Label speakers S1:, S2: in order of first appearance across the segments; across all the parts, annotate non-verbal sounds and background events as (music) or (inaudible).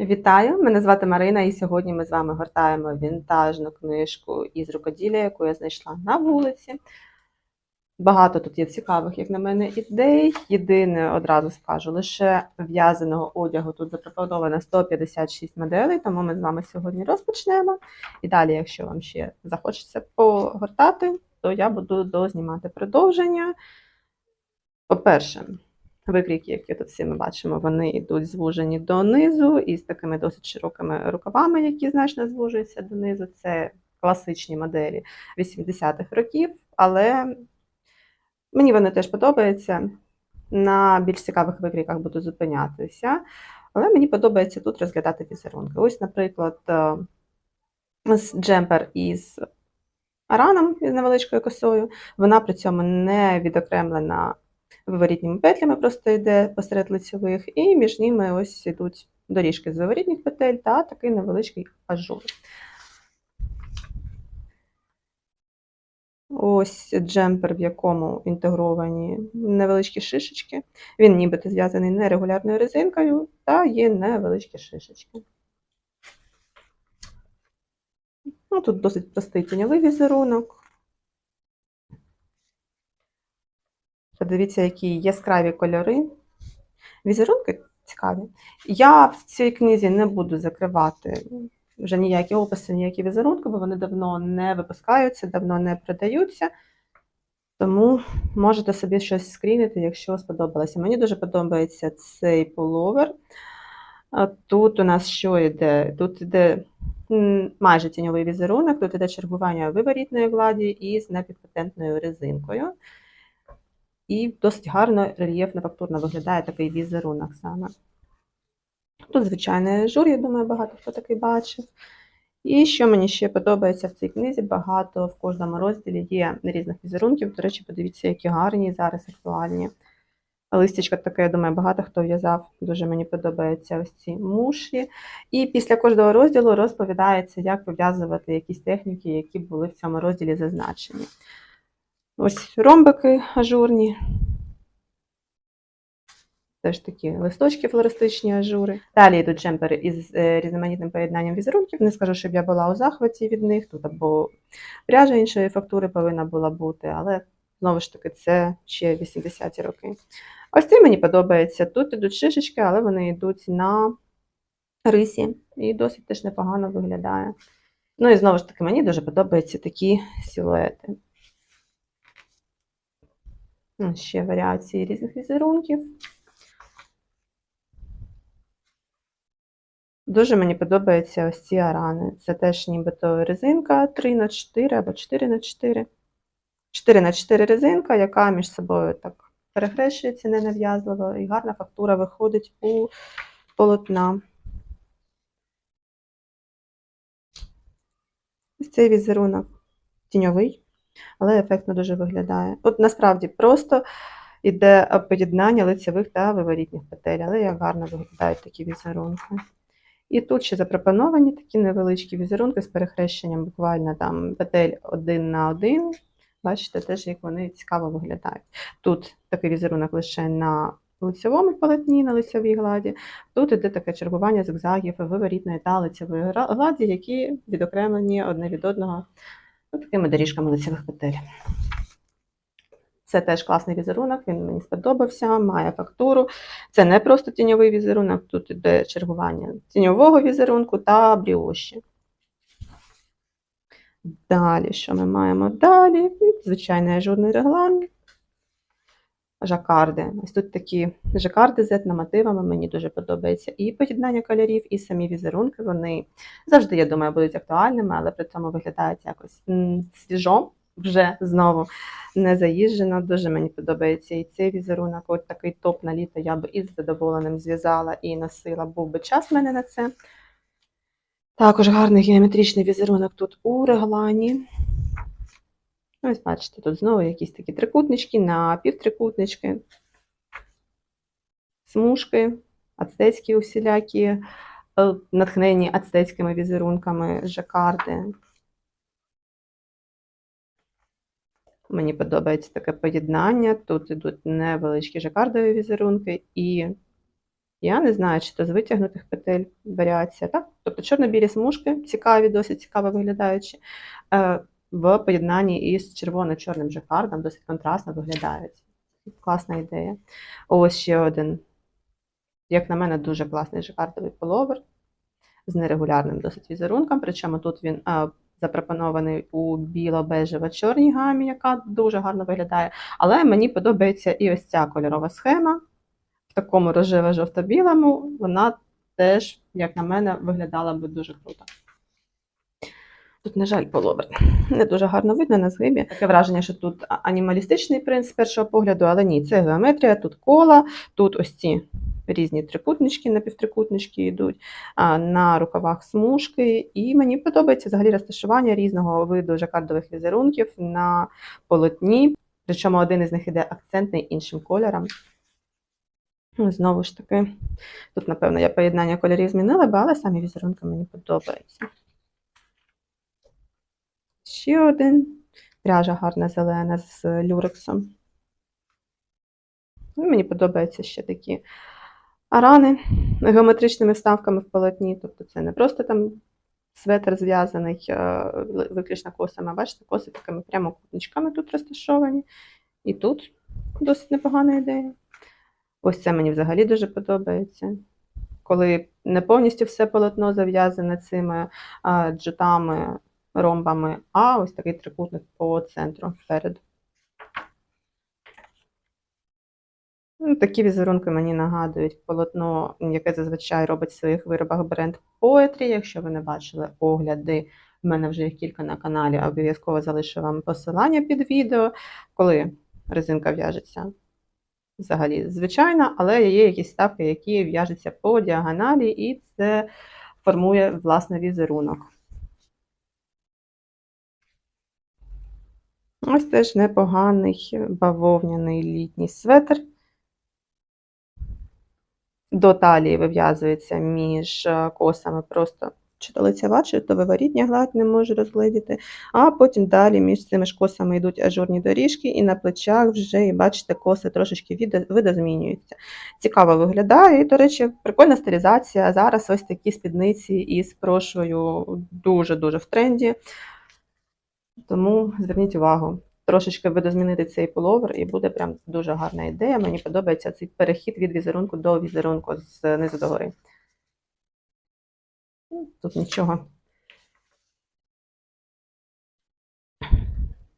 S1: Вітаю! Мене звати Марина, і сьогодні ми з вами гортаємо вінтажну книжку із рукоділля, яку я знайшла на вулиці. Багато тут є цікавих, як на мене, ідей. Єдине, одразу скажу, лише в'язаного одягу тут запропоновано 156 моделей, тому ми з вами сьогодні розпочнемо. І далі, якщо вам ще захочеться погортати, то я буду дознімати продовження. По-перше, викрійки, які тут всі ми бачимо, вони йдуть звужені донизу і з такими досить широкими рукавами, які значно звужуються донизу. Це класичні моделі 80-х років, але мені вони теж подобаються. На більш цікавих викрійках буду зупинятися. Але мені подобається тут розглядати візерунки. Ось, наприклад, е, джемпер із араном із невеличкою косою. Вона при цьому не відокремлена виворітніми петлями, просто йде посеред лицьових, і між ними ось ідуть доріжки з виворітніх петель та такий невеличкий ажур. Ось джемпер, в якому інтегровані невеличкі шишечки. Він нібито зв'язаний нерегулярною резинкою, та є невеличкі шишечки. Ну, тут досить простий тіньовий візерунок. Подивіться, які яскраві кольори. Візерунки цікаві. Я в цій книзі не буду закривати вже ніякі описи, ніякі візерунки, бо вони давно не випускаються, давно не продаються. Тому можете собі щось скрінити, якщо сподобалося. Мені дуже подобається цей пуловер. Тут у нас що йде? Тут йде майже тіньовий візерунок, тут йде чергування виворітної гладі із непідпатентною резинкою. І досить гарно рельєфно фактурно виглядає такий візерунок саме. Тут звичайний жур, я думаю, багато хто такий бачив. І що мені ще подобається в цій книзі, багато в кожному розділі є різних візерунків. До речі, подивіться, які гарні зараз актуальні. Листячка таке, я думаю, багато хто в'язав. Дуже мені подобаються ось ці мушлі. І після кожного розділу розповідається, як вив'язувати якісь техніки, які були в цьому розділі зазначені. Ось ромбики ажурні. Теж такі листочки флористичні ажури. Далі йдуть джемпери із е, різноманітним поєднанням візерунків. Не скажу, щоб я була у захваті від них. Тут або пряжа іншої фактури повинна була бути, але знову ж таки це ще 80-ті роки. Ось це мені подобається. Тут йдуть шишечки, але вони йдуть на рисі і досить теж непогано виглядає. Ну і знову ж таки, мені дуже подобаються такі силуети. Ще варіації різних візерунків. Дуже мені подобаються ось ці арани. Це теж нібито резинка 3х4 або 4х4. 4х4 резинка, яка між собою так перехрещується ненав'язливо, і гарна фактура виходить у полотна. Ось цей візерунок тіньовий, але ефектно дуже виглядає. От насправді просто йде поєднання лицевих та виворітніх петель, але як гарно виглядають такі візерунки. І тут ще запропоновані такі невеличкі візерунки з перехрещенням буквально там петель один на один. Бачите, теж як вони цікаво виглядають. Тут такий візерунок лише на лицевому полотні, на лицевій гладі. Тут іде таке чергування зигзагів виворітної та лицевої гладі, які відокремлені одне від одного ну, такими доріжками лицевих петель. Це теж класний візерунок, він мені сподобався, має фактуру. Це не просто тіньовий візерунок, тут йде чергування тіньового візерунку та бріоші. Далі, що ми маємо далі? Звичайний ажурний реглан. Жакарди. Ось тут такі жакарди з етномотивами, мені дуже подобається. І поєднання кольорів, і самі візерунки. Вони завжди, я думаю, будуть актуальними, але при цьому виглядають якось свіжо, вже знову не заїжджено. Дуже мені подобається і цей візерунок. От такий топ на літо я б із задоволенням зв'язала і носила, був би час в мене на це. Також гарний геометричний візерунок тут у реглані. Ось бачите, тут знову якісь такі трикутнички, напівтрикутнички, смужки, ацтецькі усілякі, е, натхнені ацтецькими візерунками жакарди. Мені подобається таке поєднання. Тут ідуть невеличкі жакардові візерунки і Я не знаю, чи то з витягнутих петель варіація, так? Тобто чорно-білі смужки, цікаві, досить цікаво виглядаючі, е, в поєднанні із червоно-чорним жакардом, досить контрастно виглядають. Класна ідея. Ось ще один, як на мене, дуже класний жакардовий половер з нерегулярним досить візерунком. Причому тут він запропонований у біло-бежево-чорній гамі, яка дуже гарно виглядає. Але мені подобається і ось ця кольорова схема в такому рожево-жовто-білому. Вона теж, як на мене, виглядала би дуже круто. Тут, на жаль, половер. (laughs) Не дуже гарно видно на згибі. Таке враження, що тут анімалістичний принт з першого погляду, але ні, це геометрія, тут кола, тут ось ці різні трикутнички, напівтрикутнички йдуть, на рукавах смужки. І мені подобається взагалі розташування різного виду жакардових візерунків на полотні. Причому один із них іде акцентний іншим кольором. Ну, знову ж таки, тут, напевно, я поєднання кольорів змінила, але самі візерунки мені подобаються. Ще один. Пряжа гарна зелена з люрексом. Ну, Мені подобаються ще такі арани геометричними вставками в полотні. Тобто це не просто там светр зв'язаний е, виключно косами, а бачите, коси такими прямокутничками тут розташовані. І тут досить непогана ідея. Ось це мені взагалі дуже подобається. Коли не повністю все полотно зав'язане цими джутами, ромбами, а ось такий трикутник по центру переду. Ну, Такі візерунки мені нагадують полотно, яке зазвичай робить в своїх виробах бренд Poetry. Якщо ви не бачили огляди, в мене вже їх кілька на каналі, обов'язково залишу вам посилання під відео, коли резинка в'яжеться взагалі звичайна, але є якісь ставки, які в'яжуться по діагоналі, і це формує власне візерунок. Ось теж непоганий бавовняний літній светр. До талії вив'язується між е, косами просто чи то лицева, чи то виворітня гладь, не можу розгледіти. А потім далі між цими ж косами йдуть ажурні доріжки, і на плечах вже, і бачите, коси трошечки видозмінюються. Цікаво виглядає. І, до речі, прикольна стилізація. Зараз ось такі спідниці із прошою дуже-дуже в тренді. Тому зверніть увагу. Трошечки видозмінити цей пуловер, і буде прям дуже гарна ідея. Мені подобається цей перехід від візерунку до візерунку з низу до. Ну, Тут нічого.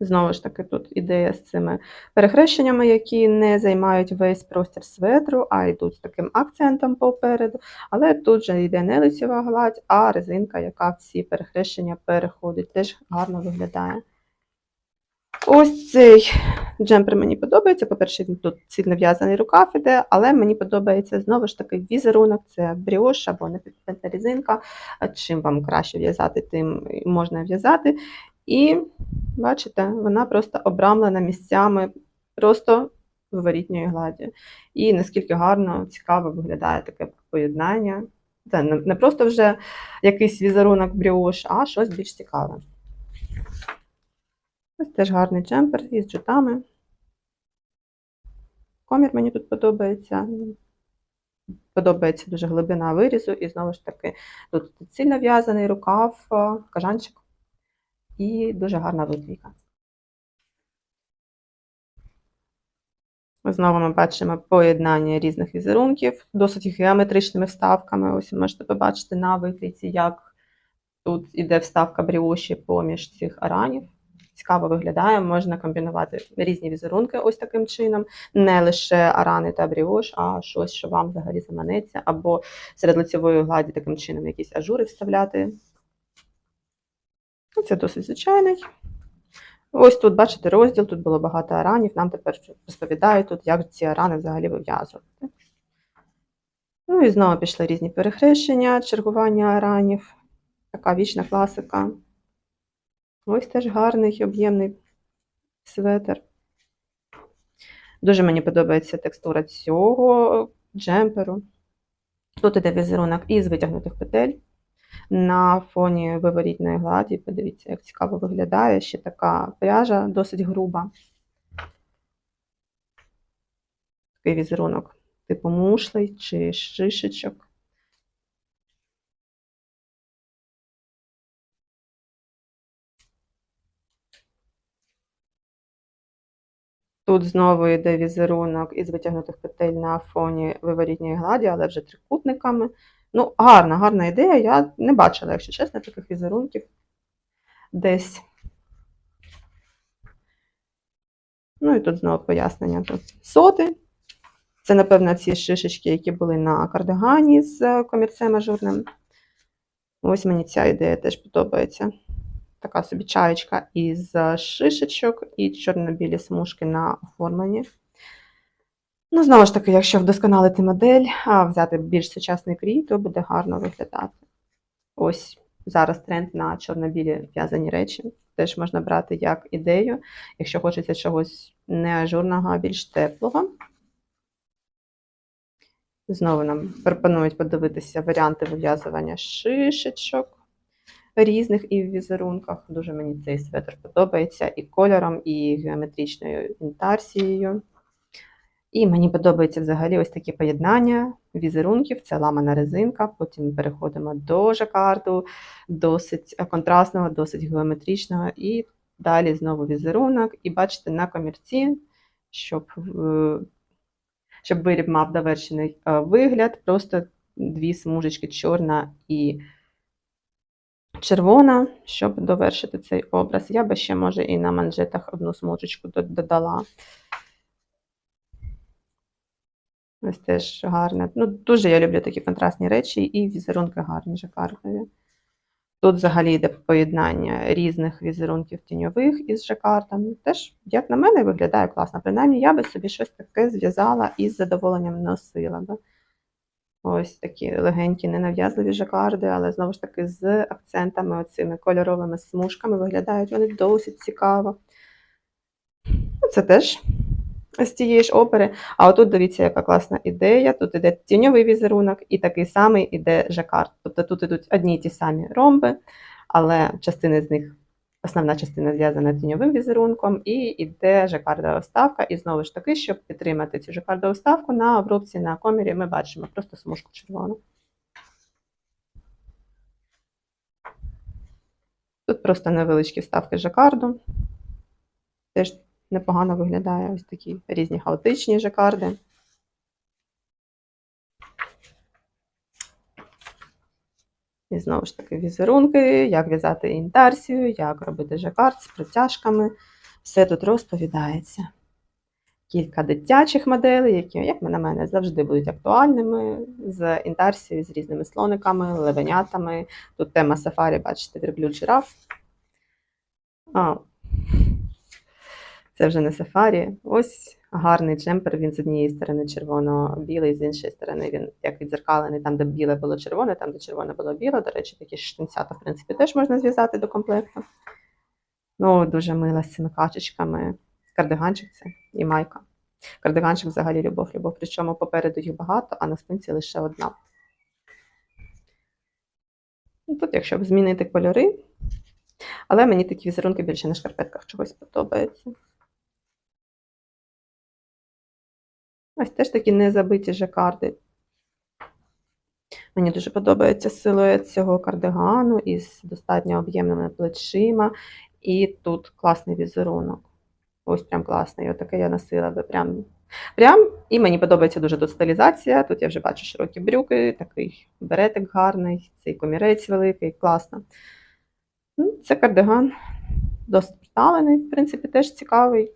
S1: Знову ж таки, тут ідея з цими перехрещеннями, які не займають весь простір светру, а йдуть з таким акцентом попереду. Але тут же йде не лицева гладь, а резинка, яка в ці перехрещення переходить. Теж гарно виглядає. Ось цей джемпер мені подобається. По-перше, тут цільно в'язаний рукав іде, але мені подобається знову ж таки візерунок, це бріош або непідпетна резинка. Чим вам краще в'язати, тим можна в'язати. І бачите, вона просто обрамлена місцями просто виворітньої гладі. І наскільки гарно, цікаво виглядає таке поєднання. Це не просто вже якийсь візерунок бріош, а щось більш цікаве. Ось теж гарний джемпер із джутами. Комір мені тут подобається. Подобається дуже глибина вирізу, і знову ж таки, тут цільно в'язаний рукав, е, кажанчик і дуже гарна витвійка. Знову ми бачимо поєднання різних візерунків, досить геометричними вставками. Ось можете побачити на витвійці, як тут іде вставка бріоші поміж цих аранів. Цікаво виглядає, можна комбінувати різні візерунки ось таким чином, не лише арани та бріош, а щось, що вам взагалі заманеться, або серед лицевої гладі таким чином якісь ажури вставляти. Ну, Це досить звичайний. Ось тут, бачите, розділ, тут було багато аранів. Нам тепер розповідають тут, як ці арани взагалі вив'язувати. Ну і знову пішли різні перехрещення, чергування аранів. Така вічна класика. Ось теж гарний об'ємний светр. Дуже мені подобається текстура цього джемперу. Тут іде візерунок із витягнутих петель на фоні виворітної гладі. Подивіться, як цікаво виглядає. Ще така пряжа досить груба. Такий візерунок типу мушлей чи шишечок. Тут знову йде візерунок із витягнутих петель на фоні виворітньої гладі, але вже трикутниками. Ну, гарна, гарна ідея. Я не бачила, якщо чесно, таких візерунків десь. Ну і тут знову пояснення. Тут соти. Це, напевно, ці шишечки, які були на кардигані з комірцем ажурним. Ось мені ця ідея теж подобається. Така собі чаєчка із шишечок і чорно-білі смужки на оформленні. Ну, знову ж таки, якщо вдосконалити модель, а взяти більш сучасний крій, то буде гарно виглядати. Ось зараз тренд на чорно-білі в'язані речі. Теж можна брати як ідею, якщо хочеться чогось не ажурного, а більш теплого. Знову нам пропонують подивитися варіанти вив'язування шишечок різних і в візерунках. Дуже мені цей светр подобається і кольором, і геометричною інтарсією. І мені подобається взагалі ось такі поєднання візерунків. Це ламана резинка, потім переходимо до жакарду, досить контрастного, досить геометричного. І далі знову візерунок. І бачите, на комірці, щоб, е, щоб виріб мав довершений е, вигляд, просто дві смужечки чорна і червона, щоб довершити цей образ. Я би ще, може, і на манжетах одну смужечку додала. Ось теж гарне. Ну, дуже я люблю такі контрастні речі, і візерунки гарні, жакардові. Тут взагалі йде поєднання різних візерунків тіньових із жакардом. Теж, як на мене, виглядає класно. Принаймні, я би собі щось таке зв'язала і з задоволенням носила би. Ось такі легенькі, ненав'язливі жакарди, але знову ж таки з акцентами, оцими кольоровими смужками виглядають вони досить цікаво. Ну, Це теж з тієї ж опери. А отут дивіться, яка класна ідея. Тут іде тіньовий візерунок, і такий самий іде жакард. Тобто тут ідуть одні й ті самі ромби, але частини з них, основна частина зв'язана тіньовим візерунком, і йде жакардова вставка. І знову ж таки, щоб підтримати цю жакардову вставку, на обробці на комірі ми бачимо просто смужку червону. Тут просто невеличкі вставки жакарду. Теж непогано виглядає ось такі різні хаотичні жакарди. І знову ж таки візерунки, як в'язати інтарсію, як робити жакард з протяжками. Все тут розповідається. Кілька дитячих моделей, які, як на мене, завжди будуть актуальними з інтарсією, з різними слониками, левенятами. Тут тема сафарі, бачите, верблюд жираф. Це вже не сафарі. Ось гарний джемпер. Він з однієї сторони червоно-білий, з іншої сторони він як відзеркалений, там, де біле було червоне, там, де червоне було біле. До речі, такі штанцята, в принципі, теж можна зв'язати до комплекту. Ну, дуже мила з цими качечками. Кардиганчик це і майка. Кардиганчик взагалі любов, любов. Причому попереду їх багато, а на спинці лише одна. Ну, Тут, якщо змінити кольори, але мені такі візерунки більше на шкарпетках чогось подобаються. Ось теж такі незабиті жакарди. Мені дуже подобається силует цього кардигану із достатньо об'ємними плечима. І тут класний візерунок. Ось прям класний. Отаке я носила би прям. Прям. І мені подобається дуже тут стилізація. Тут я вже бачу широкі брюки, такий беретик гарний, цей комірець великий, класно. Це кардиган, досить приталений, в принципі, теж цікавий.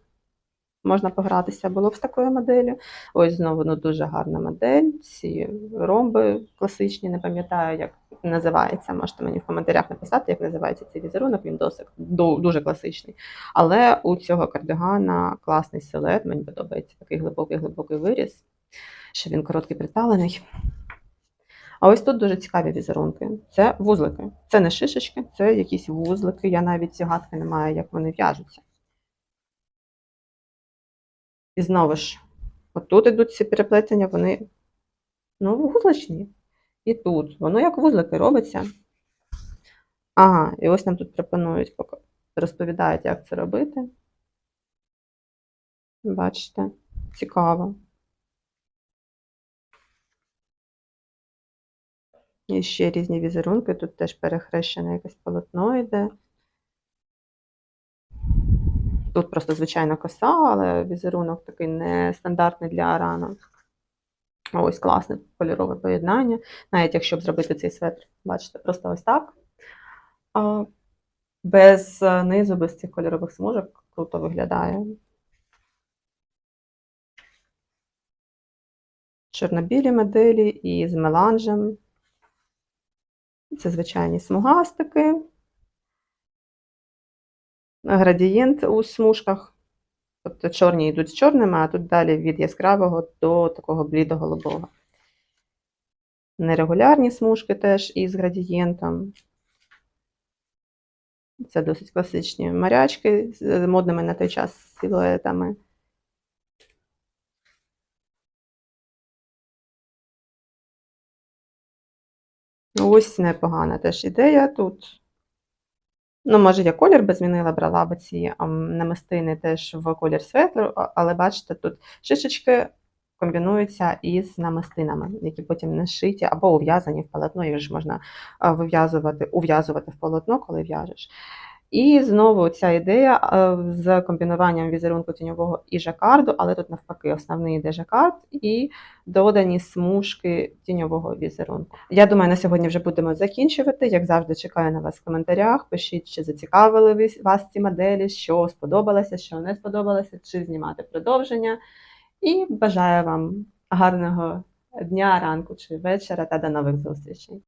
S1: Можна погратися було б з такою моделлю. Ось знову ну, дуже гарна модель. Ці ромби класичні, не пам'ятаю, як називається. Можете мені в коментарях написати, як називається цей візерунок. Він досить дуже класичний. Але у цього кардигана класний силует. Мені подобається такий глибокий-глибокий виріз, що він короткий приталений. А ось тут дуже цікаві візерунки. Це вузлики. Це не шишечки, це якісь вузлики. Я навіть гадки не маю, як вони в'яжуться. І знову ж, отут йдуть ці переплетення, вони ну, вузличні. І тут. Воно як вузлики робиться. Ага, і ось нам тут пропонують, розповідають, як це робити. Бачите, цікаво. І ще різні візерунки, тут теж перехрещене якесь полотно йде. Тут просто звичайна коса, але візерунок такий нестандартний для арана. Ось класне кольорове поєднання. Навіть якщо б зробити цей светр, бачите, просто ось так. Без низу, без цих кольорових смужок круто виглядає. Чорнобілі моделі і з меланжем. Це звичайні смугастики. Градієнт у смужках. Тобто чорні йдуть з чорними, а тут далі від яскравого до такого блідо-голубого. Нерегулярні смужки теж із градієнтом. Це досить класичні морячки з модними на той час силуетами. Ось непогана теж ідея тут. Ну, може, я колір би змінила, брала б ці намистини теж в колір светло, але бачите, тут шишечки комбінуються із намистинами, які потім нашиті або ув'язані в полотно, їх ж можна вив'язувати, ув'язувати в полотно, коли в'яжеш. І знову ця ідея з комбінуванням візерунку тіньового і жакарду, але тут навпаки основний йде жакард і додані смужки тіньового візерунку. Я думаю, на сьогодні вже будемо закінчувати. Як завжди, чекаю на вас в коментарях. Пишіть, чи зацікавили вас ці моделі, що сподобалося, що не сподобалося, чи знімати продовження. І бажаю вам гарного дня, ранку чи вечора та до нових зустрічей.